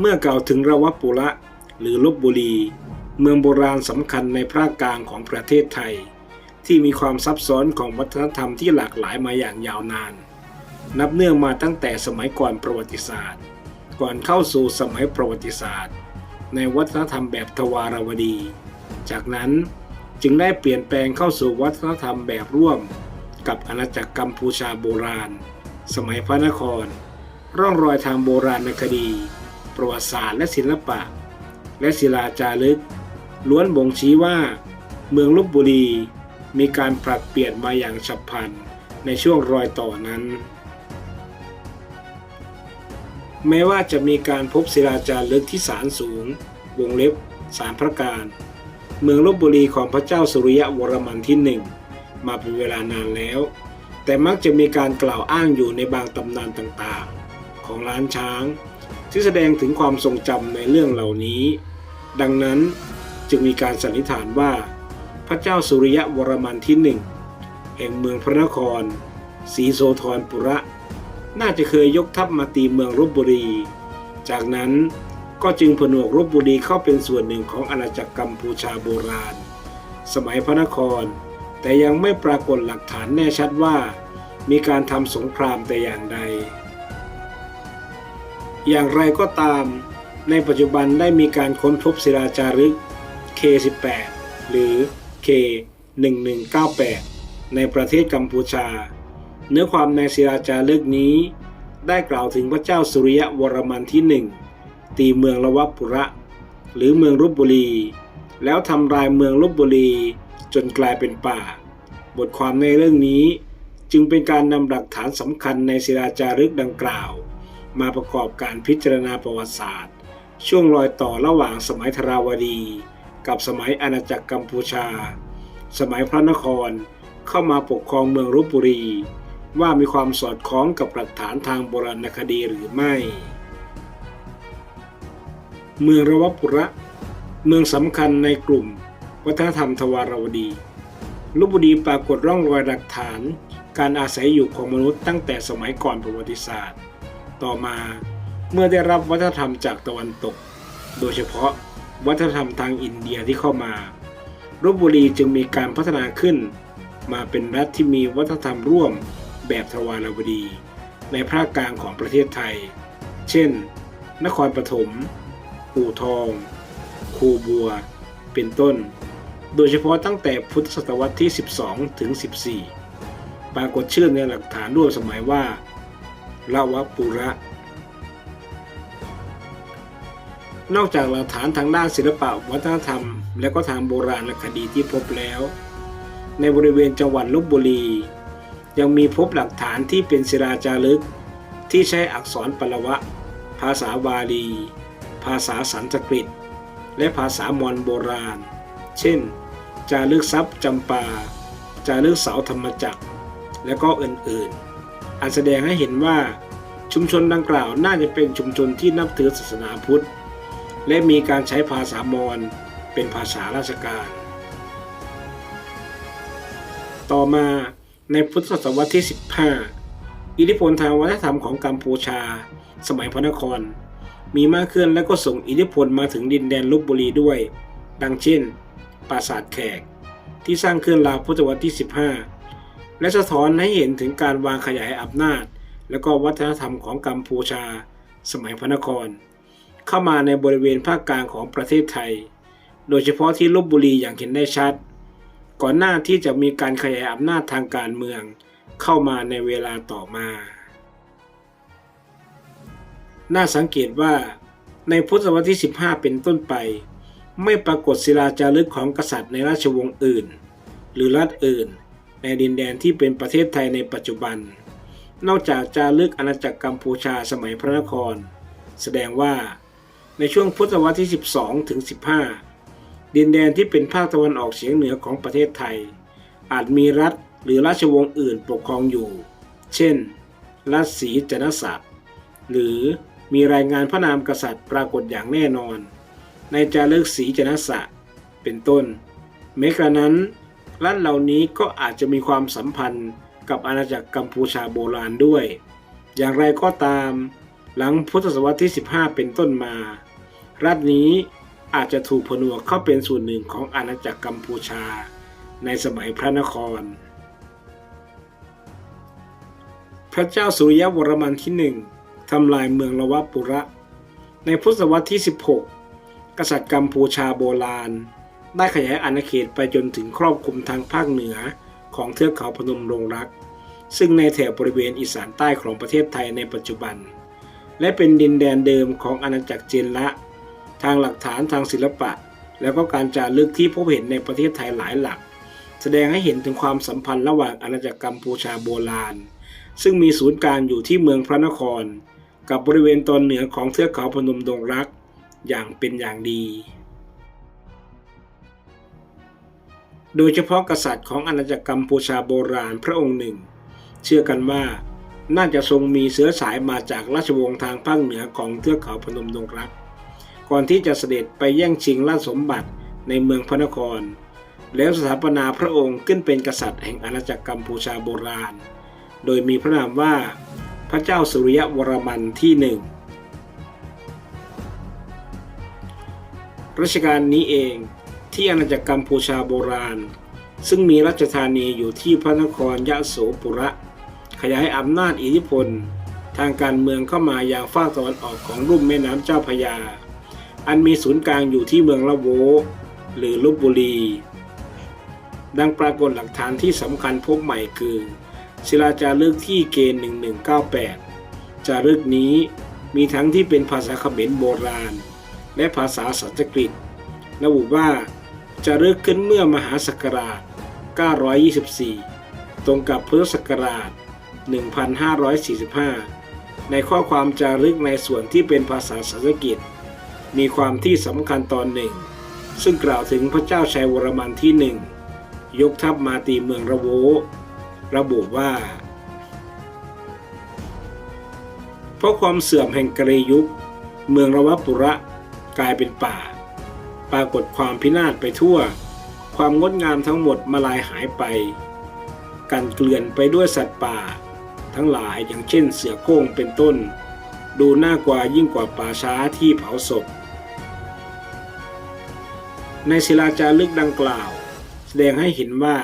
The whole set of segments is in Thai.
เมื่อกล่าวถึงระวปุระ หรือลบบุรี เมืองโบราณสำคัญในภาคกลางของประเทศไทย ที่มีความซับซ้อนของวัฒนธรรมที่หลากหลายมาอย่างยาวนาน นับเนื่องมาตั้งแต่สมัยก่อนประวัติศาสตร์ ก่อนเข้าสู่สมัยประวัติศาสตร์ ในวัฒนธรรมแบบทวารวดี จากนั้นจึงได้เปลี่ยนแปลงเข้าสู่วัฒนธรรมแบบร่วม กับอาณาจักรกัมพูชาโบราณ สมัยพระนคร ร่องรอยทางโบราณคดี ประวัติศาสตร์และศิลปะ และศิลาจารึก ล้วนบ่งชี้ว่า เมืองลบบุรี มีการปรับเปลี่ยนมาอย่างฉับพลันในช่วงรอยต่อนั้น แม้ว่าจะมีการพบศิลาจารึกที่สารสูง วงเล็บสารพระการ เมืองลบบุรีของพระเจ้าสุริยะวรมันที่หนึ่งมาเป็นเวลานานแล้ว แต่มักจะมีการกล่าวอ้างอยู่ในบางตำนานต่างๆ ของล้านช้าง ที่แสดงถึงความทรงจำในเรื่องเหล่านี้ ดังนั้นจึงมีการสันนิษฐานว่า พระเจ้าสุริยะวรมันที่หนึ่งแห่งเมืองพระนครศรีโสธรปุระ น่าจะเคยยกทัพมาตีเมืองลบบุรี จากนั้นก็จึงผนวกลบบุรีเข้าเป็นส่วนหนึ่งของอาณาจักรกัมพูชาโบราณ สมัยพระนคร แต่ยังไม่ปรากฏหลักฐานแน่ชัดว่า มีการทำสงครามแต่อย่างใด อย่างไรก็ตาม ในปัจจุบันได้มีการค้นพบศิลาจารึก K18 หรือ K1198 ในประเทศกัมพูชา เนื้อความในศิลาจารึกนี้ ได้กล่าวถึงพระเจ้าสุริยะวรมันที่หนึ่งตีเมืองละวัปุระ หรือเมืองลบบุรี แล้วทำลายเมืองลบบุรีจนกลายเป็นป่า บทความในเรื่องนี้จึงเป็นการนำหลักฐานสำคัญในศิลาจารึกดังกล่าว มาประกอบการพิจารณาประวัติศาสตร์ ช่วงรอยต่อระหว่างสมัยธราวดี กับสมัยอาณาจักรกัมพูชา สมัยพระนครเข้ามาปกครองเมืองลบบุรี ว่ามีความสอดคล้องกับหลักฐานทางโบราณคดีหรือไม่ เมืองระวปุระ เมืองสำคัญในกลุ่ม วัฒนธรรมทวารวดีลบบุรีปรากฏร่องรอยหลักฐาน การอาศัยอยู่ของมนุษย์ตั้งแต่สมัยก่อนประวัติศาสตร์ ต่อมา เมื่อได้รับวัฒนธรรมจากตะวันตก โดยเฉพาะวัฒนธรรมทางอินเดียที่เข้ามาลบบุรีจึงมีการพัฒนาขึ้น มาเป็นรัฐที่มีวัฒนธรรมร่วมแบบทวารวดี ในภาคกลางของประเทศไทย เช่น นครปฐมอู่ทอง คูบัว เป็นต้น โดยเฉพาะตั้งแต่พุทธศตวรรษที่ 12 ถึง 14 ปรากฏชื่อในหลักฐานร่วมสมัยว่า ละวะปุระ นอกจากหลักฐานทางด้านศิลปะวัฒนธรรม และก็ทางโบราณคดีที่พบแล้ว ในบริเวณจังหวัดลบบุรี ยังมีพบหลักฐานที่เป็นศิลาจารึก ที่ใช้อักษรปลวะ ภาษาบาลี ภาษาสันสกฤต และภาษามอญโบราณ เช่น จารึกทรัพย์จำปา จารึกเสาธรรมจักร และก็อื่นๆ อาจแสดงให้เห็นว่าชุมชนดังกล่าวน่าจะเป็นชุมชนที่นับถือศาสนาพุทธ และมีการใช้ภาษามอญเป็นภาษาราชการ ต่อมาในพุทธศตวรรษที่ 15 อิทธิพลทางวัฒนธรรมของกัมพูชา สมัยพระนคร มีมากขึ้นและก็ส่งอิทธิพลมาถึงดินแดนลบบุรีด้วย ดังเช่น ปราสาทแขก ที่สร้างขึ้นราวพุทธศตวรรษที่ 15 และสะท้อนให้เห็นถึงการวางขยายอำนาจ และก็วัฒนธรรมของกัมพูชา สมัยพระนคร เข้ามาในบริเวณภาคกลางของประเทศไทย โดยเฉพาะที่ลบบุรีอย่างเห็นได้ชัด ก่อนหน้าที่จะมีการขยายอำนาจทางการเมือง เข้ามาในเวลาต่อมา น่าสังเกตว่า ในพุทธศตวรรษที่ 15 เป็นต้นไป ไม่ปรากฏศิลาจารึกของกษัตริย์ในราชวงศ์อื่น หรือรัฐอื่น ในดินแดนที่เป็นประเทศไทยในปัจจุบัน นอกจากจารึกอาณาจักรกัมพูชาสมัยพระนคร แสดงว่าในช่วงพุทธศตวรรษที่ 12 ถึง 15 ดินแดนที่เป็นภาคตะวันออกเฉียงเหนือของประเทศไทย อาจมีรัฐหรือราชวงศ์อื่นปกครองอยู่ เช่น รัฐศรีจนทศักดิ์หรือมีรายงานพระนามกษัตริย์ปรากฏอย่างแน่นอน ในจารึกศรีจนทศักดิ์เป็นต้นแม้กระนั้น รัฐเหล่านี้ก็อาจจะมีความสัมพันธ์กับอาณาจักรกัมพูชาโบราณด้วย อย่างไรก็ตาม หลังพุทธศตวรรษที่ 15 เป็นต้นมา รัฐนี้อาจจะถูกผนวกเข้าเป็นส่วนหนึ่งของอาณาจักรกัมพูชา ในสมัยพระนคร พระเจ้าสุริยวรมันที่หนึ่งทำลายเมืองละวะปุระ ในพุทธศตวรรษที่ 16 กษัตริย์กัมพูชาโบราณ ได้ขยายอาณาเขตไปจนถึงครอบคลุมทางภาคเหนือของเทือกเขาพนมรงรัก ซึ่งในแถบบริเวณอีสานใต้ของประเทศไทยในปัจจุบัน และเป็นดินแดนเดิมของอาณาจักรเจนละ ทางหลักฐานทางศิลปะ แล้วก็การจารึกที่พบเห็นในประเทศไทยหลายหลัก แสดงให้เห็นถึงความสัมพันธ์ระหว่างอาณาจักรกัมพูชาโบราณ ซึ่งมีศูนย์กลางอยู่ที่เมืองพระนคร กับบริเวณตอนเหนือของเทือกเขาพนมดงรัก อย่างเป็นอย่างดี โดยเฉพาะกษัตริย์ของอาณาจักรกัมพูชาโบราณพระองค์หนึ่ง เชื่อกันว่าน่าจะทรงมีเชื้อสายมาจากราชวงศ์ทางภาคเหนือของเทือกเขาพนมดงรัก ก่อนที่จะเสด็จไปแย่งชิงราชสมบัติในเมืองพระนคร แล้วสถาปนาพระองค์ขึ้นเป็นกษัตริย์แห่งอาณาจักรกัมพูชาโบราณ โดยมีพระนามว่าพระเจ้าสุริยวรมันที่หนึ่งรัชกาลนี้เอง ที่อาณาจักรกัมพูชาโบราณ ซึ่งมีราชธานีอยู่ที่พระนครยะโสปุระ ขยายอำนาจอิทธิพล ทางการเมืองเข้ามาอย่างฝากตะวันออกของรุ่มแม่น้ำเจ้าพยา อันมีศูนย์กลางอยู่ที่เมืองละโว หรือลบบุรี ดังปรากฏหลักฐานที่สำคัญพบใหม่คือศิลาจารึกที่เกณฑ์1198 จารึกนี้มีทั้งที่เป็นภาษาเขมรโบราณ และภาษาสันสกฤตระบุว่า จะเริ่มขึ้นเมื่อมหาศักราช 924 ตรงกับพุทธศักราช 1545 ในข้อความจารึกในส่วนที่เป็นภาษาสันสกฤตมีความที่สำคัญตอนหนึ่ง ซึ่งกล่าวถึงพระเจ้าชัยวรมันที่หนึ่งยกทัพมาตีเมืองระโว ระบุว่า เพราะความเสื่อมแห่งกรียุค เมืองระวัปุระกลายเป็นป่า ปรากฏความพินาศไปทั่ว ความงดงามทั้งหมดมาลายหายไป กันเกลื่อนไปด้วยสัตว์ป่า ทั้งหลายอย่างเช่นเสือโคร่งเป็นต้น ดูน่ากว่ายิ่งกว่าป่าช้าที่เผาศพ ในศิลาจารึกดังกล่าว แสดงให้เห็นว่า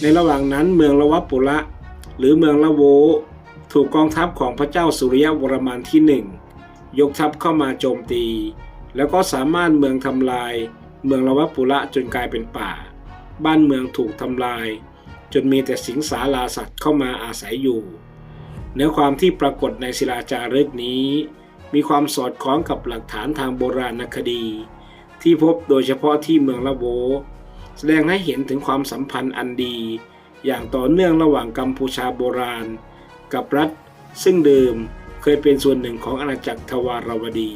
ในระหว่างนั้นเมืองละวะปุระหรือเมืองละโว ถูกกองทัพของพระเจ้าสุริยวรมันที่หนึ่งยกทัพเข้ามาโจมตี แล้วก็สามารถเมืองทำลาย เมืองละวะปุระจนกลายเป็นป่า บ้านเมืองถูกทำลาย จนมีแต่สิงสาราสัตว์เข้ามาอาศัยอยู่ เนื้อความที่ปรากฏในศิลาจารึกนี้ มีความสอดคล้องกับหลักฐานทางโบราณคดี ที่พบโดยเฉพาะที่เมืองละโวแสดงให้เห็นถึงความสัมพันธ์อันดี อย่างต่อเนื่องระหว่างกัมพูชาโบราณ กับรัฐ ซึ่งเดิมเคยเป็นส่วนหนึ่งของอาณาจักรทวารวดี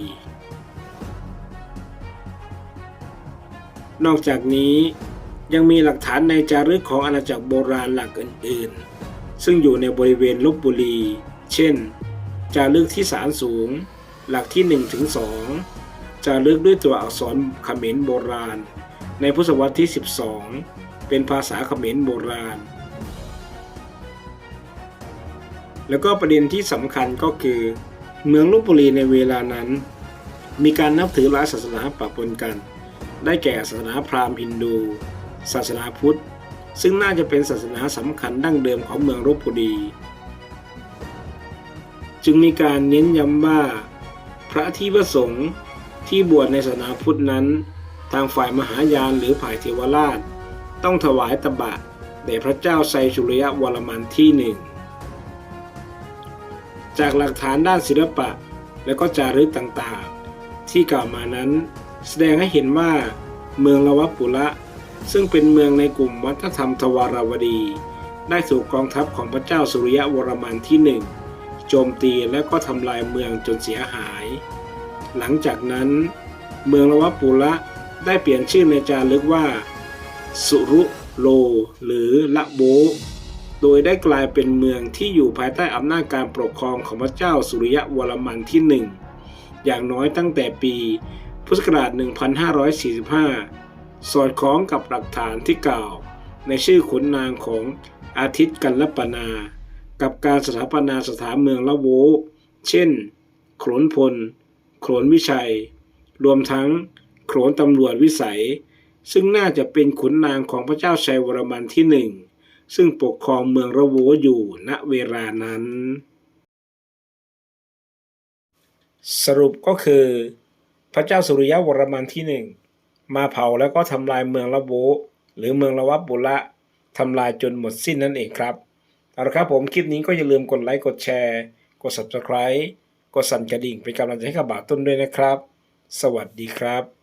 นอกจากนี้ยังมีหลักฐานในจารึกของอาณาจักรโบราณหลักอื่นๆ ซึ่งอยู่ในบริเวณลบบุรี เช่น จารึกที่สารสูง หลักที่1ถึง2จารึกด้วยตัวอักษรเขมรโบราณ ในพุทธศตวรรษที่ 12 เป็นภาษาเขมรโบราณ แล้วก็ประเด็นที่สำคัญก็คือ เมืองลบบุรีในเวลานั้น มีการนับถือหลายศาสนาปะปนกัน ได้แก่ศาสนาพราหมณ์ฮินดู ศาสนาพุทธ ซึ่งน่าจะเป็นศาสนาสำคัญดั้งเดิมของเมืองลบบุรี จึงมีการเน้นย้ำว่า พระที่ประสงค์ที่บวชในศาสนาพุทธนั้น ทางฝ่ายมหายานหรือฝ่ายเทวราช ต้องถวายตบะแด่พระเจ้าไซสุริยวรมันที่หนึ่งจากหลักฐานด้านศิลปะและก็จารึกต่างๆ ที่กล่าวมานั้น แสดงให้เห็นว่าเมืองละวปุระ ซึ่งเป็นเมืองในกลุ่มวัฒนธรรมทวารวดี ได้ถูกกองทัพของพระเจ้าสุริยวรมันที่หนึ่งโจมตีและก็ทำลายเมืองจนเสียหาย หลังจากนั้น เมืองละวปุระได้เปลี่ยนชื่อในจารึกว่า สุรุโล หรือละโบโดยได้กลายเป็นเมืองที่อยู่ภายใต้อำนาจการปกครองของพระเจ้าสุริยวรมันที่หนึ่งอย่างน้อยตั้งแต่ปี พุทธศักราช 1545 สอดคล้องกับหลักฐานที่กล่าว ในชื่อขุนนางของอาทิตย์กันลปนา กับการสถาปนาสถานเมืองละโว เช่น โขนพล โขนวิชัย รวมทั้งโขนตำรวจวิสัย ซึ่งน่าจะเป็นขุนนางของพระเจ้าชัยวรมันที่หนึ่ง ซึ่งปกครองเมืองระโวอยู่ณเวลานั้น สรุปก็คือ พระเจ้าสุริยะวรมันที่หนึ่งมาเผาแล้วก็ทำลายเมืองละโบหรือเมืองละวับบุระทำลายจนหมดสิ้นนั่นเองครับเอาละครับผมคลิปนี้ก็อย่าลืมกดไลค์กดแชร์ กด subscribe กดสั่นกระดิ่งเป็นกำลังใจให้กับบ่าทต้นด้วยนะครับ สวัสดีครับ